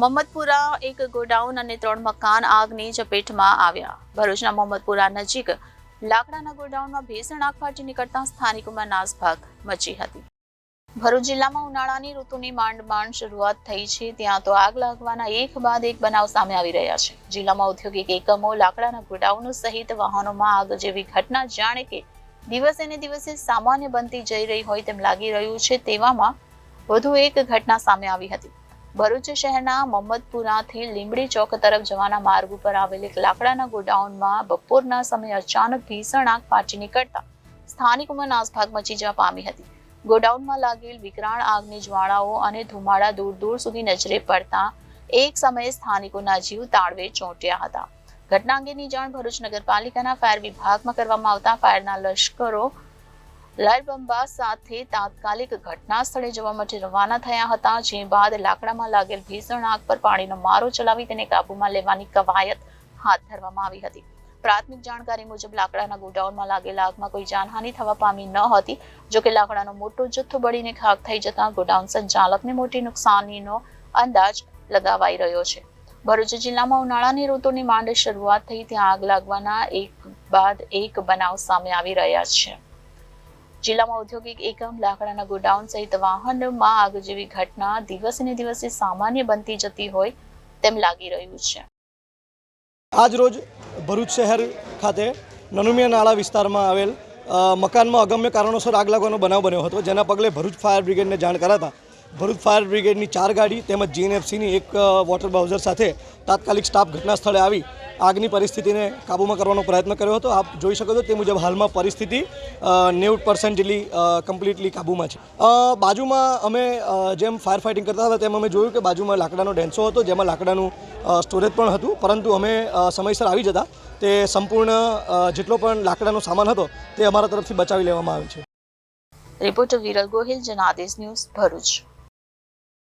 મોહમ્મદપુરા એક ગોડાઉન અને ત્રણ મકાન આગની ચપેટમાં આવ્યા. ભરૂચના મોહમ્મદપુરા નજીક લાકડાના ગોડાઉનમાં ભીષણ આગ ફાટી નીકળતા સ્થાનિકોમાં નાસભાગ મચી હતી. ભરૂચ જિલ્લામાં ઉનાળાની ઋતુની માંડ માંડ શરૂઆત થઈ છે, ત્યાં તો આગ લાગવાના એક બાદ એક બનાવ સામે આવી રહ્યા છે. જિલ્લામાં ઔદ્યોગિક એકમો લાકડાના ગોડાઉનો સહિત વાહનોમાં આગ જેવી ઘટના જાણે કે દિવસે ને દિવસે સામાન્ય બનતી જઈ રહી હોય તેમ લાગી રહ્યું છે, તેવામાં વધુ એક ઘટના સામે આવી હતી. ભરૂચ શહેરના મોહમ્મદપુરાથી લીંબડી ચોક તરફ જવાના માર્ગ ઉપર આવેલ એક લાકડાના ગોડાઉનમાં બપોરના સમયે અચાનક ભીષણ આગ ફાટી નીકળતા સ્થાનિકોમાં નાસભાગ મચી જવા પામી હતી. ગોડાઉનમાં લાગેલ વિકરાળ આગની જ્વાળાઓ અને ધુમાડા દૂર દૂર સુધી નજરે પડતા એક સમયે સ્થાનિકોના જીવ તાળવે ચોંટ્યા હતા. ઘટના અંગેની જાણ ભરૂચ નગરપાલિકાના ફાયર વિભાગમાં કરવામાં આવતા ફાયરના લશ્કરો લાલબંબા સાથે તાત્કાલિક ઘટના સ્થળે જવા માટે રવાના થયા હતા, જે બાદ લાકડામાં લાગેલ ભીષણ આગ પર પાણીનો મારો ચલાવી તેને કાબૂમાં લેવાની કવાયત હાથ ધરવામાં આવી હતી. પ્રાથમિક જાણકારી મુજબ લાકડાના ગોડાઉનમાં લાગેલા આગમાં કોઈ જાનહાનિ થવા પામી ન હતી જોકે લાકડાનો મોટો જથ્થો બળીને ખાક થઈ જતા ગોડાઉન સંચાલકને મોટી નુકસાનીનો અંદાજ લગાવાઈ રહ્યો છે. ભરૂચ જિલ્લામાં ઉનાળાની ઋતુની માંડ શરૂઆત થઈ, ત્યાં આગ લાગવાના એક બાદ એક બનાવ સામે આવી રહ્યા છે. જિલ્લામાં ઔદ્યોગિક એકમ, લાકડાના ગોડાઉન સહિત વાહનમાં આગ જેવી ઘટના દિવસે દિવસે સામાન્ય બનતી જતી હોય તેમ લાગી રહ્યું છે. આજ રોજ ભરૂચ શહેર ખાતે નનુમિયા નાળા વિસ્તારમાં આવેલ મકાનમાં અગમ્ય કારણોસર આગ લાગવાનો બનાવ બન્યો હતો, જેના પગલે ભરૂચ ફાયર બ્રિગેડને જાણ કરાતા ભરૂચ ફાયર બ્રિગેડની ચાર ગાડી તેમજ જીએનએફસીની એક વોટર બાઉઝર સાથે તાત્કાલિક સ્ટાફ ઘટના સ્થળે આવી આગની પરિસ્થિતિને કાબૂમાં કરવાનો પ્રયત્ન કર્યો હતો. આપ જોઈ શકો છો તે મુજબ હાલમાં પરિસ્થિતિ નેવું પર્સન્ટ જેટલી કમ્પ્લીટલી કાબૂમાં છે. બાજુમાં અમે જેમ ફાયર ફાઇટિંગ કરતા હતા તેમ અમે જોયું કે બાજુમાં લાકડાનો ડેન્સો હતો જેમાં લાકડાનું સ્ટોરેજ પણ હતું. પરંતુ અમે સમયસર આવી જતા તે સંપૂર્ણ જેટલો પણ લાકડાનો સામાન હતો તે અમારા તરફથી બચાવી લેવામાં આવ્યો છે. Reporter Viral Gohil, Janadesh news Bharuch.